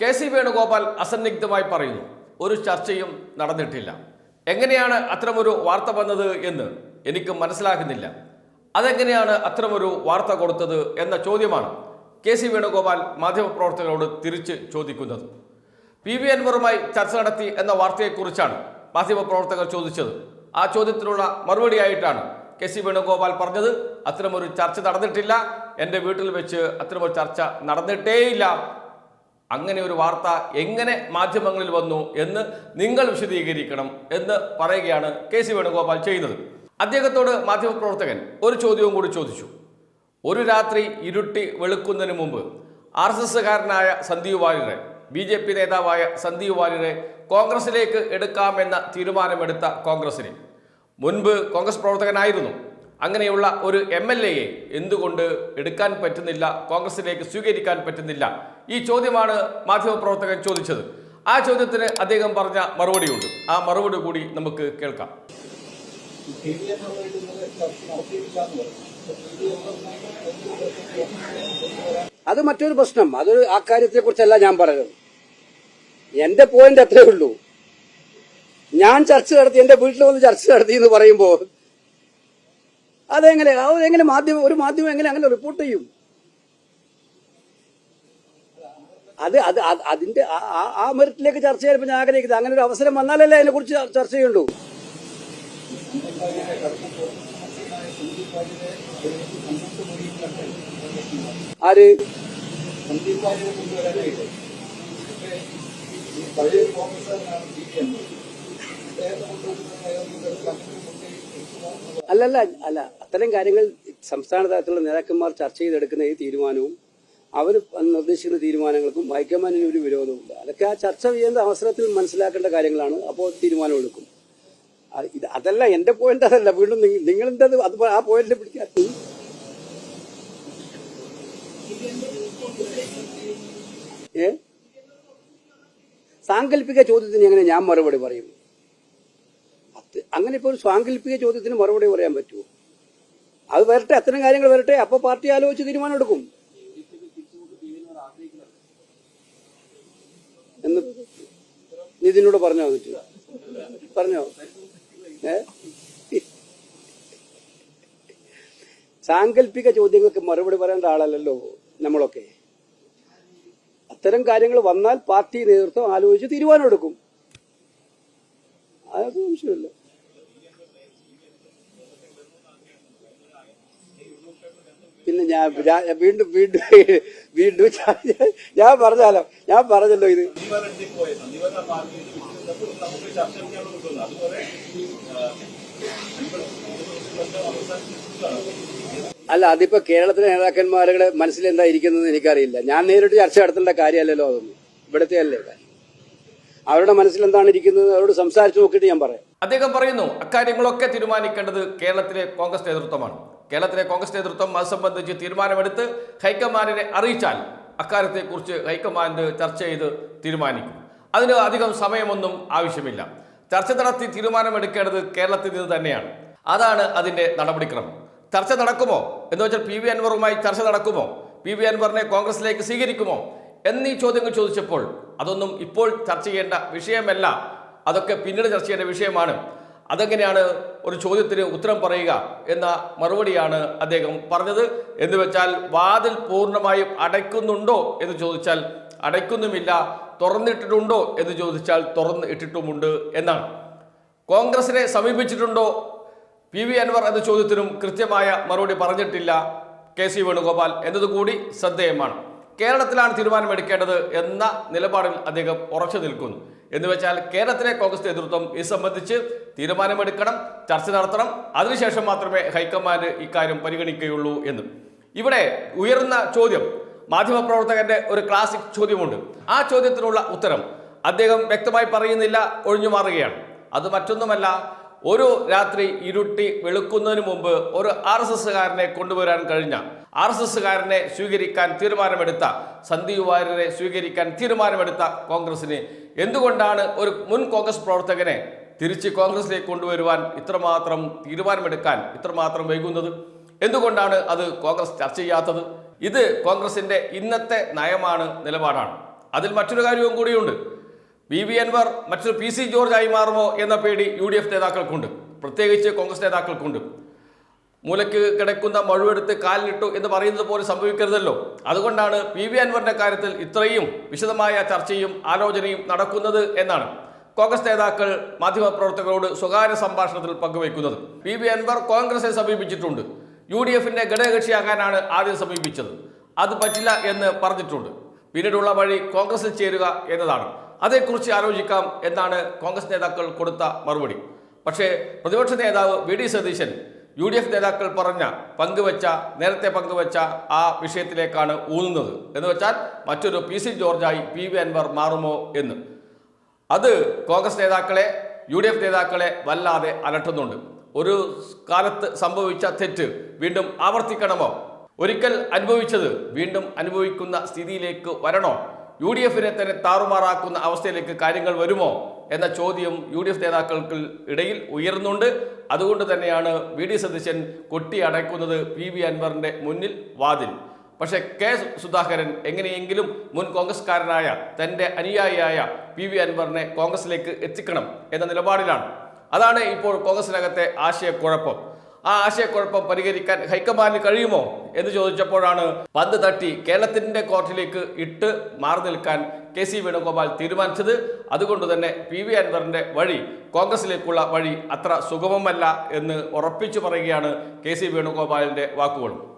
K C Venugopal അസന്നിഗ്ധമായി പറയുന്നു ഒരു ചർച്ചയും നടന്നിട്ടില്ല. എങ്ങനെയാണ് അത്തരമൊരു വാർത്ത വന്നത് എന്ന് എനിക്ക് മനസ്സിലാകുന്നില്ല. അതെങ്ങനെയാണ് അത്തരമൊരു വാർത്ത കൊടുത്തത് എന്ന ചോദ്യമാണ് കെ സി വേണുഗോപാൽ മാധ്യമപ്രവർത്തകരോട് തിരിച്ച് ചോദിക്കുന്നത്. പി വി അൻവറുമായി ചർച്ച നടത്തി എന്ന വാർത്തയെക്കുറിച്ചാണ് മാധ്യമപ്രവർത്തകർ ചോദിച്ചത്. ആ ചോദ്യത്തിനുള്ള മറുപടിയായിട്ടാണ് കെ സി വേണുഗോപാൽ പറഞ്ഞത്. അത്തരമൊരു ചർച്ച നടന്നിട്ടില്ല. എന്റെ വീട്ടിൽ വെച്ച് അത്തരമൊരു ചർച്ച നടന്നിട്ടേയില്ല. അങ്ങനെ ഒരു വാർത്ത എങ്ങനെ മാധ്യമങ്ങളിൽ വന്നു എന്ന് നിങ്ങൾ വിശദീകരിക്കണം എന്ന് പറയുകയാണ് കെ സി വേണുഗോപാൽ ചെയ്യുന്നത്. അദ്ദേഹത്തോട് മാധ്യമപ്രവർത്തകൻ ഒരു ചോദ്യവും കൂടി ചോദിച്ചു. ഒരു രാത്രി ഇരുട്ടി വെളുക്കുന്നതിന് മുമ്പ് ആർ എസ് എസ്സുകാരനായ സന്ദീപ് വാര്യരെ ബി ജെ പി നേതാവായ സന്ദീപ് വാര്യരെ കോൺഗ്രസിലേക്ക് എടുക്കാമെന്ന തീരുമാനമെടുത്ത കോൺഗ്രസിന്. മുൻപ് കോൺഗ്രസ് പ്രവർത്തകനായിരുന്നു. അങ്ങനെയുള്ള ഒരു എം എന്തുകൊണ്ട് എടുക്കാൻ പറ്റുന്നില്ല കോൺഗ്രസിലേക്ക് സ്വീകരിക്കാൻ പറ്റുന്നില്ല ഈ ചോദ്യമാണ് മാധ്യമപ്രവർത്തകൻ ചോദിച്ചത്. ആ ചോദ്യത്തിന് അദ്ദേഹം പറഞ്ഞ മറുപടിയുണ്ട്. ആ മറുപടി കൂടി നമുക്ക് കേൾക്കാം. അത് മറ്റൊരു പ്രശ്നം. അതൊരു ആ കാര്യത്തെ കുറിച്ചല്ല ഞാൻ പറയുന്നത്. എന്റെ പോയിന്റ് അത്രേ ഉള്ളൂ. ഞാൻ ചർച്ച നടത്തി എന്റെ വീട്ടിൽ വന്ന് ചർച്ച നടത്തി എന്ന് പറയുമ്പോൾ അതെങ്ങനെ അതെങ്ങനെ മാധ്യമം ഒരു മാധ്യമം എങ്ങനെ അങ്ങനെ റിപ്പോർട്ട് ചെയ്യും? അത് അത് അത് അതിന്റെ ആ മെറിറ്റിലേക്ക് ചർച്ച ചെയ്യാൻ ഞാൻ ആഗ്രഹിക്കുന്നത്. അങ്ങനെ ഒരു അവസരം വന്നാലല്ലേ അതിനെ കുറിച്ച് ചർച്ച ചെയ്യുള്ളൂ. ആര്? അല്ലല്ല അല്ല. അത്തരം കാര്യങ്ങൾ സംസ്ഥാന തലത്തിലുള്ള നേതാക്കന്മാർ ചർച്ച ചെയ്തെടുക്കുന്ന ഈ തീരുമാനവും അവർ നിർദ്ദേശിക്കുന്ന തീരുമാനങ്ങൾക്കും ഹൈക്കമാൻഡിന് ഒരു വിരോധവുമില്ല. അതൊക്കെ ആ ചർച്ച ചെയ്യേണ്ട അവസരത്തിൽ മനസ്സിലാക്കേണ്ട കാര്യങ്ങളാണ്. അപ്പോൾ തീരുമാനം എടുക്കും. ഇത് അതല്ല എന്റെ പോയിന്റ് അതല്ല. വീണ്ടും നിങ്ങൾ എന്താ അത് ആ പോയിന്റിൽ പിടിക്കാത്ത ഏ? സാങ്കല്പിക ചോദ്യത്തിന് എങ്ങനെ ഞാൻ മറുപടി പറയും? അങ്ങനെ ഇപ്പോൾ ഒരു സാങ്കല്പിക ചോദ്യത്തിന് മറുപടി പറയാൻ പറ്റുമോ? അത് വരട്ടെ അത്തരം കാര്യങ്ങൾ വരട്ടെ. അപ്പോൾ പാർട്ടി ആലോചിച്ച് തീരുമാനം എടുക്കും എന്ന് നിതിനോട് പറഞ്ഞോ എന്നിട്ട്? പറഞ്ഞോ? ഏ? സാങ്കല്പിക ചോദ്യങ്ങൾക്ക് മറുപടി പറയേണ്ട ആളല്ലല്ലോ നമ്മളൊക്കെ. അത്തരം കാര്യങ്ങൾ വന്നാൽ പാർട്ടി നേതൃത്വം ആലോചിച്ച് തീരുമാനമെടുക്കും. അതൊക്കെ വിഷയമില്ല പിന്നെ ഞാൻ വീണ്ടും വീണ്ടും വീണ്ടും ഞാൻ- പറഞ്ഞാലോ ഞാൻ പറഞ്ഞല്ലോ ഇത്. അല്ല അതിപ്പോ കേരളത്തിലെ നേതാക്കന്മാരുടെ മനസ്സിൽ എന്താ ഇരിക്കുന്നത് എനിക്കറിയില്ല. ഞാൻ നേരിട്ട് ചർച്ച നടത്തേണ്ട കാര്യമല്ലല്ലോ അതൊന്നും. ഇവിടുത്തെ അല്ലേ അവരുടെ മനസ്സിൽ എന്താണ് ഇരിക്കുന്നത്? അവരോട് സംസാരിച്ചു നോക്കിയിട്ട് ഞാൻ പറയാം. അദ്ദേഹം പറയുന്നു അക്കാര്യങ്ങളൊക്കെ തീരുമാനിക്കേണ്ടത് കേരളത്തിലെ കോൺഗ്രസ് നേതൃത്വമാണ്. കേരളത്തിലെ കോൺഗ്രസ് നേതൃത്വം അത് സംബന്ധിച്ച് തീരുമാനമെടുത്ത് ഹൈക്കമാൻഡിനെ അറിയിച്ചാൽ അക്കാര്യത്തെക്കുറിച്ച് ഹൈക്കമാൻഡ് ചർച്ച ചെയ്ത് തീരുമാനിക്കും. അതിന് അധികം സമയമൊന്നും ആവശ്യമില്ല. ചർച്ച നടത്തി തീരുമാനമെടുക്കേണ്ടത് കേരളത്തിൽ നിന്ന് തന്നെയാണ്. അതാണ് അതിന്റെ നടപടിക്രമം. ചർച്ച നടക്കുമോ? എന്ന് വെച്ചാൽ പി വി അൻവറുമായി ചർച്ച നടക്കുമോ? പി വി അൻവറിനെ കോൺഗ്രസിലേക്ക് സ്വീകരിക്കുമോ? എന്നീ ചോദ്യങ്ങൾ ചോദിച്ചപ്പോൾ അതൊന്നും ഇപ്പോൾ ചർച്ച ചെയ്യേണ്ട വിഷയമല്ല. അതൊക്കെ പിന്നീട് ചർച്ച ചെയ്യേണ്ട വിഷയമാണ്. അതെങ്ങനെയാണ് ഒരു ചോദ്യത്തിന് ഉത്തരം പറയുക എന്ന മറുപടിയാണ് അദ്ദേഹം പറഞ്ഞത്. എന്ന് വെച്ചാൽ വാതിൽ പൂർണമായും അടയ്ക്കുന്നുണ്ടോ എന്ന് ചോദിച്ചാൽ അടയ്ക്കുന്നുമില്ല തുറന്നിട്ടിട്ടുണ്ടോ എന്ന് ചോദിച്ചാൽ തുറന്ന് ഇട്ടിട്ടുമുണ്ട് എന്നാണ്. കോൺഗ്രസിനെ സമീപിച്ചിട്ടുണ്ടോ? പി വി അൻവർ എന്ന ചോദ്യത്തിനും കൃത്യമായ മറുപടി പറഞ്ഞിട്ടില്ല കെ സി വേണുഗോപാൽ എന്നതുകൂടി ശ്രദ്ധേയമാണ്. കേരളത്തിലാണ് തീരുമാനമെടുക്കേണ്ടത് എന്ന നിലപാടിൽ അദ്ദേഹം ഉറച്ചു നിൽക്കുന്നു. എന്ന് വെച്ചാൽ കേരളത്തിലെ കോൺഗ്രസ് നേതൃത്വം ഇത് സംബന്ധിച്ച് തീരുമാനമെടുക്കണം ചർച്ച നടത്തണം. അതിനുശേഷം മാത്രമേ ഹൈക്കമാൻഡ് ഇക്കാര്യം പരിഗണിക്കുകയുള്ളൂ എന്ന്. ഇവിടെ ഉയർന്ന ചോദ്യം. മാധ്യമപ്രവർത്തകന്റെ ഒരു ക്ലാസിക് ചോദ്യമുണ്ട്. ആ ചോദ്യത്തിനുള്ള ഉത്തരം അദ്ദേഹം വ്യക്തമായി പറയുന്നില്ല ഒഴിഞ്ഞു മാറുകയാണ്. അത് മറ്റൊന്നുമല്ല ഒരു രാത്രി ഇരുട്ടി വെളുക്കുന്നതിന് മുമ്പ് ഒരു ആർ എസ് എസ്സുകാരനെ കൊണ്ടുവരാൻ കഴിഞ്ഞ ആർ എസ് എസ്സുകാരനെ സ്വീകരിക്കാൻ തീരുമാനമെടുത്ത സന്ദീപ് വാര്യരെ സ്വീകരിക്കാൻ തീരുമാനമെടുത്ത കോൺഗ്രസിന് എന്തുകൊണ്ടാണ് ഒരു മുൻ കോൺഗ്രസ് പ്രവർത്തകനെ തിരിച്ച് കോൺഗ്രസിലേക്ക് കൊണ്ടുവരുവാൻ ഇത്രമാത്രം തീരുമാനമെടുക്കാൻ ഇത്രമാത്രം വൈകുന്നത്? എന്തുകൊണ്ടാണ് അത് കോൺഗ്രസ് ചർച്ച ചെയ്യാത്തത്? ഇത് കോൺഗ്രസിന്റെ ഇന്നത്തെ നയമാണ് നിലപാടാണ്. അതിൽ മറ്റൊരു കാര്യവും കൂടിയുണ്ട്. വി വി അൻവർ മറ്റൊരു പി സി ജോർജ് ആയി മാറുമോ എന്ന പേടി യു ഡി എഫ് നേതാക്കൾക്കുണ്ട്. പ്രത്യേകിച്ച് കോൺഗ്രസ് നേതാക്കൾക്കുണ്ട്. മൂലയ്ക്ക് കിടക്കുന്ന മഴുവെടുത്ത് കാലിലിട്ടു എന്ന് പറയുന്നത് പോലെ സംഭവിക്കരുതല്ലോ. അതുകൊണ്ടാണ് പി വി അൻവറിന്റെ കാര്യത്തിൽ ഇത്രയും വിശദമായ ചർച്ചയും ആലോചനയും നടക്കുന്നത് എന്നാണ്. കോൺഗ്രസ് നേതാക്കൾ മാധ്യമപ്രവർത്തകരോട് സ്വകാര്യ സംഭാഷണത്തിൽ പങ്കുവയ്ക്കുന്നത്. പി. വി. അൻവർ കോൺഗ്രസിനെ സമീപിച്ചിട്ടുണ്ട്. യു ഡി എഫിന്റെ ഘടകകക്ഷിയാകാനാണ് ആദ്യം സമീപിച്ചത്. അത് പറ്റില്ല എന്ന് പറഞ്ഞിട്ടുണ്ട്. പിന്നീടുള്ള വഴി കോൺഗ്രസിൽ ചേരുക എന്നതാണ്. അതേക്കുറിച്ച് ആലോചിക്കാം എന്നാണ് കോൺഗ്രസ് നേതാക്കൾ കൊടുത്ത മറുപടി. പക്ഷേ പ്രതിപക്ഷ നേതാവ് V. D. Satheesan U D F നേതാക്കൾ പറഞ്ഞ പങ്കുവച്ച നേരത്തെ പങ്കുവച്ച ആ വിഷയത്തിലേക്കാണ് ഊന്നുന്നത്. എന്ന് വെച്ചാൽ മറ്റൊരു പി. സി. ജോർജായി പി. വി. അൻവർ മാറുമോ എന്ന്. അത് കോൺഗ്രസ് നേതാക്കളെ യു ഡി എഫ് നേതാക്കളെ വല്ലാതെ അലട്ടുന്നുണ്ട്. ഒരു കാലത്ത് സംഭവിച്ച തെറ്റ് വീണ്ടും ആവർത്തിക്കണമോ? ഒരിക്കൽ അനുഭവിച്ചത് വീണ്ടും അനുഭവിക്കുന്ന സ്ഥിതിയിലേക്ക് വരണോ? യു ഡി എഫിനെ തന്നെ താറുമാറാക്കുന്ന അവസ്ഥയിലേക്ക് കാര്യങ്ങൾ വരുമോ? എന്ന ചോദ്യം യു ഡി എഫ് നേതാക്കൾക്ക് ഇടയിൽ ഉയർന്നുണ്ട്. അതുകൊണ്ട് തന്നെയാണ് വി ഡി സതീശൻ കൊട്ടി അടയ്ക്കുന്നത് പി വി അൻവറിന്റെ മുന്നിൽ വാതിൽ. പക്ഷേ കെ സുധാകരൻ എങ്ങനെയെങ്കിലും മുൻ കോൺഗ്രസ്കാരനായ തന്റെ അനുയായിയായ പി വി അൻവറിനെ കോൺഗ്രസിലേക്ക് എത്തിക്കണം എന്ന നിലപാടിലാണ്. അതാണ് ഇപ്പോൾ കോൺഗ്രസിനകത്തെ ആശയക്കുഴപ്പം. ആ ആശയക്കുഴപ്പം പരിഹരിക്കാൻ ഹൈക്കമാൻഡിന് കഴിയുമോ എന്ന് ചോദിച്ചപ്പോഴാണ് പന്ത് തട്ടി കേരളത്തിന്റെ കോർട്ടിലേക്ക് ഇട്ട് മാറി നിൽക്കാൻ കെ സി വേണുഗോപാൽ തീരുമാനിച്ചത്. അതുകൊണ്ട് തന്നെ പി വി അൻവറിന്റെ വഴി കോൺഗ്രസിലേക്കുള്ള വഴി അത്ര സുഗമമല്ല എന്ന് ഉറപ്പിച്ചു പറയുകയാണ് കെ സി വേണുഗോപാലിന്റെ വാക്കുകളും.